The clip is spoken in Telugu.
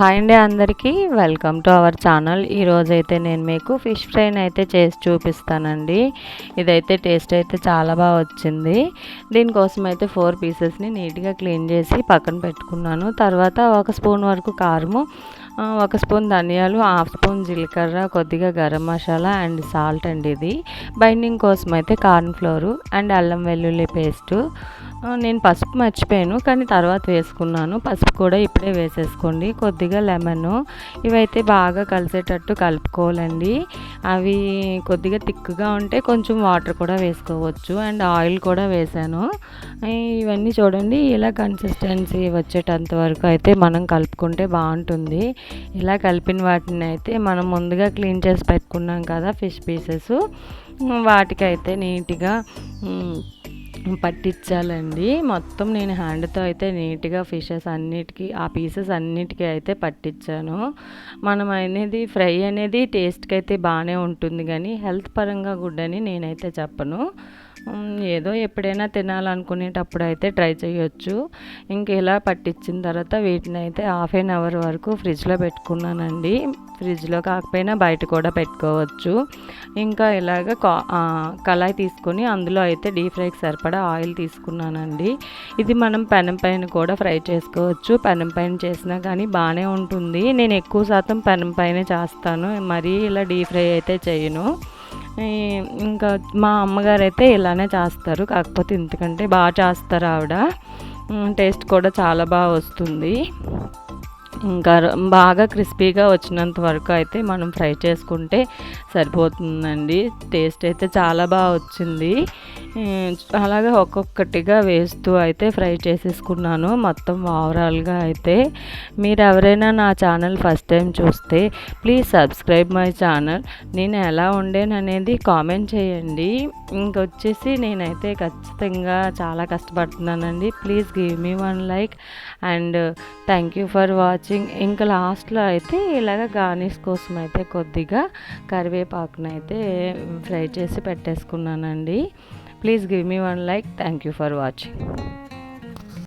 హాయ్ అండి అందరికీ. వెల్కమ్ టు అవర్ ఛానల్ ఈరోజు అయితే నేను మీకు ఫిష్ ఫ్రైని అయితే చేసి చూపిస్తానండి. ఇదైతే టేస్ట్ అయితే చాలా బాగా వచ్చింది. దీనికోసం అయితే ఫోర్ పీసెస్ని నీట్గా క్లీన్ చేసి పక్కన పెట్టుకున్నాను. తర్వాత ఒక స్పూన్ వరకు కారము ఒక స్పూన్ ధనియాలు హాఫ్ స్పూన్ జీలకర్ర కొద్దిగా గరం మసాలా అండ్ సాల్ట్ అండి ఇది. బైండింగ్ కోసం అయితే కార్న్ ఫ్లోరు అండ్ అల్లం వెల్లుల్లి పేస్టు. నేను పసుపు మర్చిపోయాను కానీ తర్వాత వేసుకున్నాను. పసుపు కూడా ఇప్పుడే వేసేసుకోండి. కొద్దిగా లెమన్ ఇవైతే బాగా కలిసేటట్టు కలుపుకోవాలండి. అవి కొద్దిగా థిక్గా ఉంటే కొంచెం వాటర్ కూడా వేసుకోవచ్చు అండ్ ఆయిల్ కూడా వేసాను. ఇవన్నీ చూడండి ఇలా కన్సిస్టెన్సీ వచ్చేటంత వరకు అయితే మనం కలుపుకుంటే బాగుంటుంది. ఇలా కలిపిన వాటిని అయితే మనం ముందుగా క్లీన్ చేసి పెట్టుకున్నాం కదా ఫిష్ పీసెస్. వాటికైతే నీట్గా పట్టించాలండి. మొత్తం నేను హ్యాండ్తో అయితే నీట్గా ఫిషెస్ అన్నిటికీ ఆ పీసెస్ అన్నిటికీ అయితే పట్టించాను. మనం అనేది ఫ్రై అనేది టేస్ట్కి అయితే బాగానే ఉంటుంది కానీ హెల్త్ పరంగా గుడ్ అని నేనైతే చెప్పను. ఏదో ఎప్పుడైనా తినాలనుకునేటప్పుడు అయితే ట్రై చేయొచ్చు. ఇంక ఇలా పట్టించిన తర్వాత వీటిని అయితే హాఫ్ ఎన్ అవర్ వరకు ఫ్రిడ్జ్లో పెట్టుకున్నానండి. ఫ్రిడ్జ్లో కాకపోయినా బయట కూడా పెట్టుకోవచ్చు. ఇంకా ఇలాగ కళాయి తీసుకొని అందులో అయితే డీప్ ఫ్రైకి సరిపడా ఆయిల్ తీసుకున్నానండి. ఇది మనం పెనం పైన కూడా ఫ్రై చేసుకోవచ్చు. పెనం పైన చేసినా కానీ బాగానే ఉంటుంది. నేను ఎక్కువ శాతం పెనం పైన చేస్తాను. మరీ ఇలా డీప్ ఫ్రై అయితే చేయను. ఇంకా మా అమ్మగారు అయితే ఇలానే చేస్తారు. కాకపోతే ఇంతకంటే బాగా చేస్తారు ఆవిడ. టేస్ట్ కూడా చాలా బాగా వస్తుంది. ఇంకా బాగా క్రిస్పీగా వచ్చినంత వరకు అయితే మనం ఫ్రై చేసుకుంటే సరిపోతుందండి. టేస్ట్ అయితే చాలా బాగా వచ్చింది. అలాగే ఒక్కొక్కటిగా వేస్తూ అయితే ఫ్రై చేసేసుకున్నాను మొత్తం ఓవరాల్గా అయితే. మీరు ఎవరైనా నా ఛానల్ ఫస్ట్ టైం చూస్తే ప్లీజ్ సబ్స్క్రైబ్ మై ఛానల్. నేను ఎలా ఉండేననేది కామెంట్ చేయండి. ఇంకొచ్చేసి నేనైతే ఖచ్చితంగా చాలా కష్టపడుతున్నానండి. Please give me one like and thank you for watching ఇంకా లాస్ట్లో అయితే ఇలాగ గార్నిష్ కోసం అయితే కొద్దిగా కరివేపాకునైతే ఫ్రై చేసి పెట్టేసుకున్నానండి. Please give me one like. Thank you for watching.